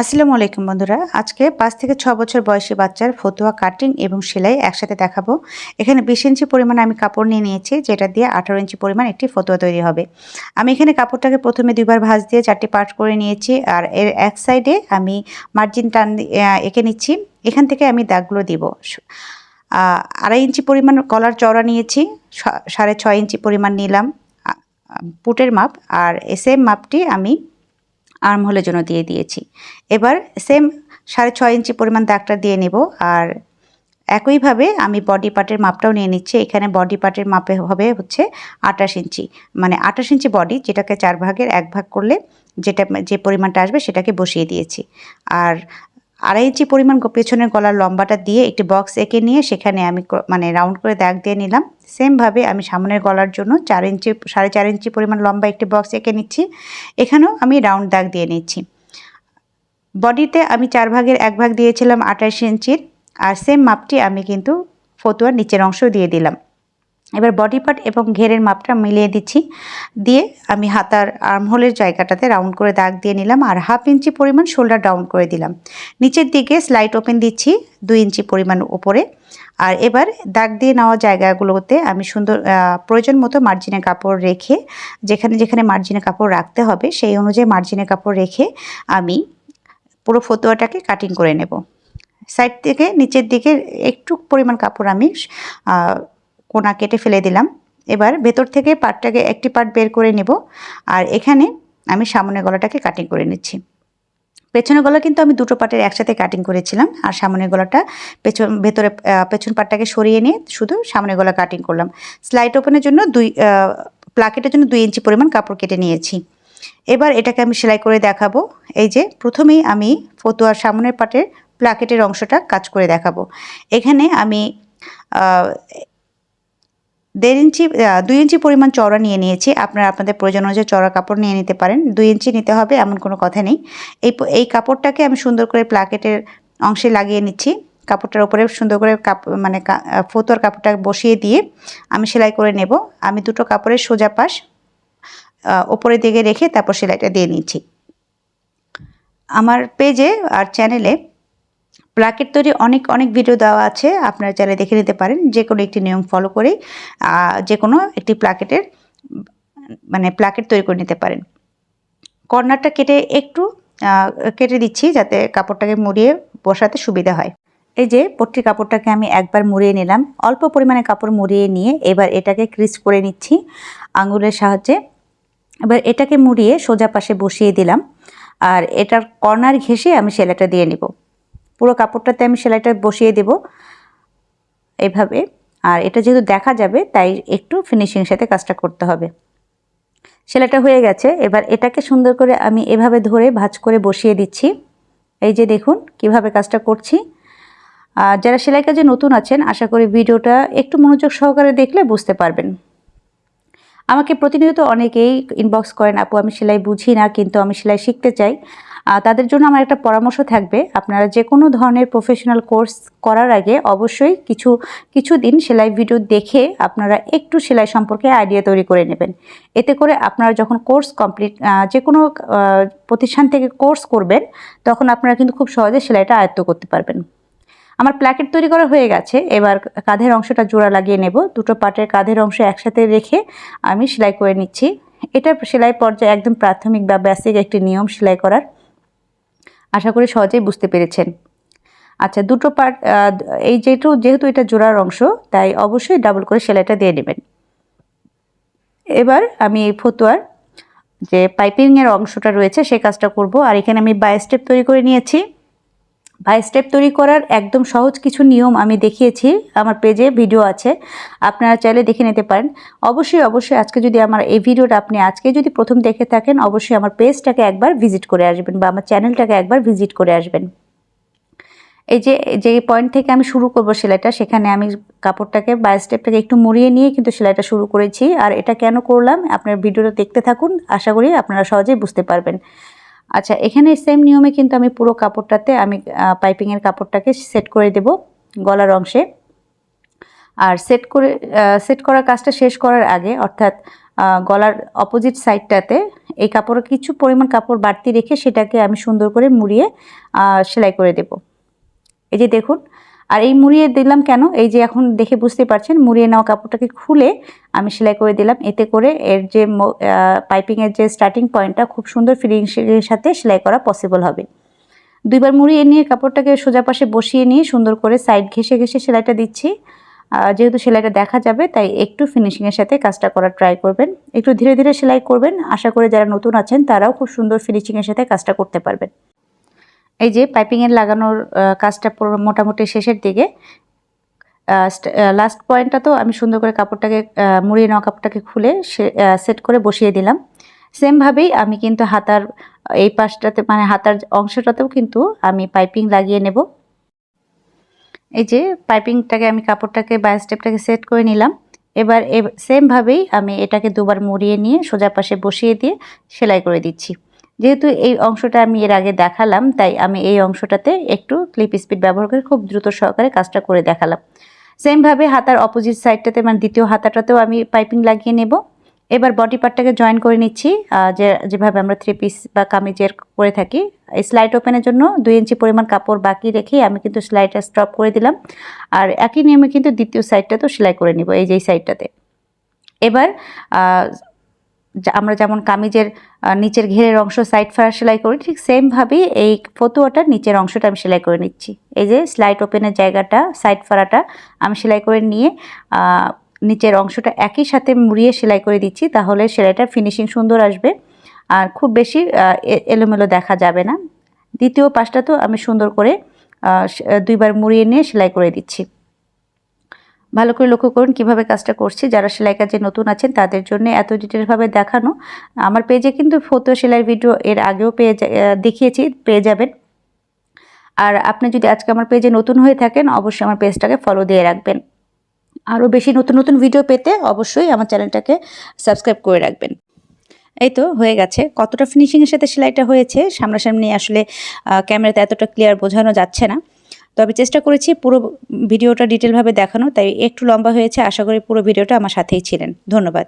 আসসালামু আলাইকুম বন্ধুরা। আজকে পাঁচ থেকে ছ বছর বয়সী বাচ্চার ফতুয়া, কাটিং এবং সেলাই একসাথে দেখাবো। এখানে বিশ ইঞ্চি পরিমাণ আমি কাপড় নিয়ে নিয়েছি, যেটা দিয়ে আঠারো ইঞ্চি পরিমাণ একটি ফতুয়া তৈরি হবে। আমি এখানে কাপড়টাকে প্রথমে দুইবার ভাঁজ দিয়ে চারটি পার্ট করে নিয়েছি, আর এর এক সাইডে আমি মার্জিন টান এঁকে নিচ্ছি। এখান থেকে আমি দাগগুলো দিব। আড়াই ইঞ্চি পরিমাণ কলার চওড়া নিয়েছি সাড়ে ছয় ইঞ্চি পরিমাণ নিলাম পুটের মাপ, আর সেম মাপটি আমি আর্ম হোলের জন্য দিয়ে দিয়েছি। এবার সেম সাড়ে ছয় ইঞ্চি পরিমাণ দাগটা দিয়ে নেব আর একইভাবে আমি বডি পার্টের মাপটাও নিয়ে নিচ্ছি। এখানে বডি পার্টের মাপে হবে হচ্ছে আটাশ ইঞ্চি। মানে আটাশ ইঞ্চি বডি যেটাকে চার ভাগের এক ভাগ করলে যেটা, যে পরিমাণটা আসবে সেটাকে বসিয়ে দিয়েছি। আর আড়াই ইঞ্চি পরিমাণ পেছনের গলার লম্বাটা দিয়ে একটি বক্স এঁকে নিয়ে সেখানে আমি মানে রাউন্ড করে দাগ দিয়ে নিলাম। সেমভাবে আমি সামনের গলার জন্য চার ইঞ্চি, সাড়ে চার ইঞ্চি পরিমাণ লম্বা একটি বক্স এঁকে নিচ্ছি। এখানেও আমি রাউন্ড দাগ দিয়ে নিচ্ছি। বডিতে আমি চার ভাগের এক ভাগ দিয়েছিলাম আঠাশ ইঞ্চির। আর সেম মাপটি আমি কিন্তু ফতুয়ার নিচের অংশ দিয়ে দিলাম। এবার বডি পার্ট এবং ঘেরের মাপটা মিলিয়ে দিচ্ছি। দিয়ে আমি হাতার আর্মহোলের জায়গাটাতে রাউন্ড করে দাগ দিয়ে নিলাম আর হাফ ইঞ্চি পরিমাণ শোল্ডার ডাউন করে দিলাম। নিচের দিকে স্লাইড ওপেন দিচ্ছি দুই ইঞ্চি পরিমাণ উপরে। আর এবার দাগ দিয়ে নেওয়া জায়গাগুলোতে আমি সুন্দর প্রয়োজন মতো মার্জিনে কাপড় রেখে, যেখানে যেখানে মার্জিনে কাপড় রাখতে হবে সেই অনুযায়ী মার্জিনে কাপড় রেখে আমি পুরো ফতুয়াটাকে কাটিং করে নেব। সাইড থেকে নিচের দিকে একটু পরিমাণ কাপড় আমি কোনা কেটে ফেলে দিলাম। এবার ভেতর থেকে পাটটাকে একটি পাট বের করে নেব আর এখানে আমি সামনের গলাটাকে কাটিং করে নিচ্ছি। পেছনের গলা কিন্তু আমি দুটো পাটের একসাথে কাটিং করেছিলাম আর সামনের গলাটা পেছন, ভেতরে পেছন পাটটাকে সরিয়ে নিয়ে শুধু সামনের গলা কাটিং করলাম। স্লাইড ওপেনের জন্য দুই প্লাকেটের জন্য দুই ইঞ্চি পরিমাণ কাপড় কেটে নিয়েছি। এবার এটাকে আমি সেলাই করে দেখাবো। এই যে প্রথমেই আমি ফতুয়ার সামনের পাটের প্লাকেটের অংশটা কাজ করে দেখাবো। এখানে আমি দেড় ইঞ্চি দুই ইঞ্চি পরিমাণ চওড়া নিয়ে নিয়েছি। আপনারা আপনাদের প্রয়োজন অনুযায়ী চওড়া কাপড় নিয়ে নিতে পারেন। দুই ইঞ্চি নিতে হবে, এমন কোনো কথা নেই। এই এই কাপড়টাকে আমি সুন্দর করে প্লাকেটের অংশে লাগিয়ে নিচ্ছি। কাপড়টার উপরে সুন্দর করে কাপ মানে ফতুয়ার কাপড়টা বসিয়ে দিয়ে আমি সেলাই করে নেব। আমি দুটো কাপড়ের সোজা পাশ ওপরের দিকে রেখে তারপর সেলাইটা দিয়ে নিচ্ছি। আমার পেজে আর চ্যানেলে প্লাকেট তৈরি অনেক অনেক ভিডিও দেওয়া আছে, আপনারা চাইলে দেখে নিতে পারেন। যে কোনো একটি নিয়ম ফলো করে যে কোনো একটি প্লাকেটের মানে প্লাকেট তৈরি করে নিতে পারেন। কর্নারটা কেটে একটু কেটে দিচ্ছি যাতে কাপড়টাকে মুড়িয়ে বসাতে সুবিধা হয়। এই যে পট্টির কাপড়টাকে আমি একবার মুড়িয়ে নিলাম। অল্প পরিমাণে কাপড় মুড়িয়ে নিয়ে এবার এটাকে ক্রিস করে নিচ্ছি আঙুলের সাহায্যে। এবার এটাকে মুড়িয়ে সোজা পাশে বসিয়ে দিলাম। আর এটার কর্নার ঘেঁষে আমি সেলাইটা দিয়ে নিব। পুরো কাপড়টাতে আমি সেলাইটা বসিয়ে দেব এইভাবে আর এটা যেহেতু দেখা যাবে, তাই একটু ফিনিশিংয়ের সাথে কাজটা করতে হবে। সেলাইটা হয়ে গেছে। এবার এটাকে সুন্দর করে আমি এভাবে ধরে ভাঁজ করে বসিয়ে দিচ্ছি। এই যে দেখুন কীভাবে কাজটা করছি। আর যারা সেলাই কাজে নতুন আছেন, আশা করি ভিডিওটা একটু মনোযোগ সহকারে দেখলে বুঝতে পারবেন। আমাকে প্রতিনিয়ত অনেকেই ইনবক্স করেন, আপু, আমি সেলাই বুঝি না, কিন্তু আমি সেলাই শিখতে চাই। তাদের জন্য আমার একটা পরামর্শ থাকবে। আপনারা যে কোনো ধরনের প্রফেশনাল কোর্স করার আগে অবশ্যই কিছু কিছু দিন সেলাই ভিডিও দেখে আপনারা একটু সেলাই সম্পর্কে আইডিয়া তৈরি করে নেবেন। এতে করে আপনারা যখন কোর্স কমপ্লিট যে কোনো প্রতিষ্ঠান থেকে কোর্স করবেন, তখন আপনারা কিন্তু খুব সহজে সেলাইটা আয়ত্ত করতে পারবেন। আমার প্ল্যাকেট তৈরি করা হয়ে গেছে। এবার কাঁধের অংশটা জোড়া লাগিয়ে নেব। দুটো পাটের কাঁধের অংশ একসাথে রেখে আমি সেলাই করে নিচ্ছি। এটা সেলাই পর্যায়ে একদম প্রাথমিক বা বেসিক একটি নিয়ম সেলাই করার। আশা করি সহজেই বুঝতে পেরেছেন। আচ্ছা দুটো পার্ট এই যেহেতু যেহেতু এটা জোড়ার অংশ, তাই অবশ্যই ডাবল করে সেলাইটা দিয়ে নেবেন। এবার আমি এই ফতুয়ার যে পাইপিংয়ের অংশটা রয়েছে সেই কাজটা করব। আর এখানে আমি বাই স্টেপ তৈরি করে নিয়েছি। বাই স্টেপ তৈরি করার একদম সহজ কিছু নিয়ম আমি দেখিয়েছি, আমার পেজে ভিডিও আছে, আপনারা চাইলে দেখে নিতে পারেন। অবশ্যই অবশ্যই আজকে যদি আমার এই ভিডিওটা আপনি আজকে যদি প্রথম দেখে থাকেন, অবশ্যই আমার পেজটাকে একবার ভিজিট করে আসবেন বা আমার চ্যানেলটাকে একবার ভিজিট করে আসবেন। এই যে যে পয়েন্ট থেকে আমি শুরু করব সেলাইটা, সেখানে আমি কাপড়টাকে বাই স্টেপটাকে একটু মুড়িয়ে নিয়ে কিন্তু সেলাইটা শুরু করেছি। আর এটা কেন করলাম, আপনার ভিডিওটা দেখতে থাকুন, আশা করি আপনারা সহজেই বুঝতে পারবেন। আচ্ছা এখানে সেম নিয়মে কিন্তু আমি পুরো কাপড়টাতে আমি পাইপিংয়ের কাপড়টাকে সেট করে দেব গলার অংশে। আর সেট করে সেট করার কাজটা শেষ করার আগে, অর্থাৎ গলার অপোজিট সাইডটাতে এই কাপড়, কিছু পরিমাণ কাপড় বাড়তি রেখে সেটাকে আমি সুন্দর করে মুড়িয়ে সেলাই করে দেব। এই যে দেখুন আর এই মুড়িয়ে দিলাম কেন? এই যে এখন দেখে বুঝতে পারছেন, মুড়িয়ে নেওয়া কাপড়টাকে খুলে আমি সেলাই করে দিলাম। এতে করে এর যে পাইপিংয়ের যে স্টার্টিং পয়েন্টটা খুব সুন্দর ফিনিশিংয়ের সাথে সেলাই করা পসিবল হবে। দুইবার মুড়িয়ে নিয়ে কাপড়টাকে সোজা পাশে বসিয়ে নিয়ে সুন্দর করে সাইড ঘেসে ঘেসে সেলাইটা দিচ্ছি। যেহেতু সেলাইটা দেখা যাবে, তাই একটু ফিনিশিংয়ের সাথে কাজটা করার ট্রাই করবেন। একটু ধীরে ধীরে সেলাই করবেন। আশা করে যারা নতুন আছেন, তারাও খুব সুন্দর ফিনিশিংয়ের সাথে কাজটা করতে পারবেন। এই যে পাইপিংয়ের লাগানোর কাজটা মোটামুটি শেষের দিকে লাস্ট পয়েন্টটা তো আমি সুন্দর করে কাপড়টাকে মুড়িয়ে নেওয়া কাপড়টাকে খুলে সেট করে বসিয়ে দিলাম। সেমভাবেই আমি কিন্তু হাতার, এই পাশটাতে মানে হাতার অংশটাতেও কিন্তু আমি পাইপিং লাগিয়ে নেব। এই যে পাইপিংটাকে আমি কাপড়টাকে বা স্টেপটাকে সেট করে নিলাম। এবার সেমভাবেই আমি এটাকে দুবার মুড়িয়ে নিয়ে সোজা পাশে বসিয়ে দিয়ে সেলাই করে দিচ্ছি। যেহেতু এই অংশটা আমি এর আগে দেখালাম, তাই আমি এই অংশটাতে একটু ক্লিপ স্পিড ব্যবহার করে খুব দ্রুত সহকারে কাজটা করে দেখালাম। সেমভাবে হাতার অপোজিট সাইডটাতে মানে দ্বিতীয় হাতাটাতেও আমি পাইপিং লাগিয়ে নেব। এবার বডি পার্টটাকে জয়েন করে নিচ্ছি যে, যেভাবে আমরা থ্রি পিস বা কামিজের করে থাকি। এই স্লাইড ওপেনের জন্য দুই ইঞ্চি পরিমাণ কাপড় বাকি রেখে আমি কিন্তু সেলাইটা স্টপ করে দিলাম। আর একই নিয়মে কিন্তু দ্বিতীয় সাইডটাতেও সেলাই করে নিব, এই যে সাইডটাতে এবার আমরা যেমন কামিজের নিচের ঘেরের অংশ সাইড ফাড়া সেলাই করি, ঠিক সেমভাবেই এই ফতুয়াটার নিচের অংশটা আমি সেলাই করে নিচ্ছি। এই যে স্লাইড ওপেনের জায়গাটা সাইড ফাড়াটা আমি সেলাই করে নিয়ে নিচের অংশটা একই সাথে মুড়িয়ে সেলাই করে দিচ্ছি, তাহলে সেলাইটার ফিনিশিং সুন্দর আসবে। আর খুব বেশি এলোমেলো দেখা যাবে না। দ্বিতীয় পাশটা তো আমি সুন্দর করে দুইবার মুড়িয়ে নিয়ে সেলাই করে দিচ্ছি। ভালো করে লক্ষ্য করুন কীভাবে কাজটা করছি। যারা সেলাই কাজে নতুন আছেন, তাদের জন্য এত ডিটেলভাবে দেখানো। আমার পেজে কিন্তু ফটো সেলাইয়ের ভিডিও এর আগেও পেয়ে দেখিয়েছি, পেয়ে যাবেন। আর আপনি যদি আজকে আমার পেজে নতুন হয়ে থাকেন, অবশ্যই আমার পেজটাকে ফলো দিয়ে রাখবেন। আরও বেশি নতুন নতুন ভিডিও পেতে অবশ্যই আমার চ্যানেলটাকে সাবস্ক্রাইব করে রাখবেন। এই তো হয়ে গেছে। কতটা ফিনিশিংয়ের সাথে সেলাইটা হয়েছে, সামনাসামনি আসলে ক্যামেরাতে এতটা ক্লিয়ার বোঝানো যাচ্ছে না। তবে চেষ্টা করেছি পুরো ভিডিওটা ডিটেলভাবে দেখানো, তাই একটু লম্বা হয়েছে, আশা করি পুরো ভিডিওটা আমার সাথেই ছিলেন। ধন্যবাদ।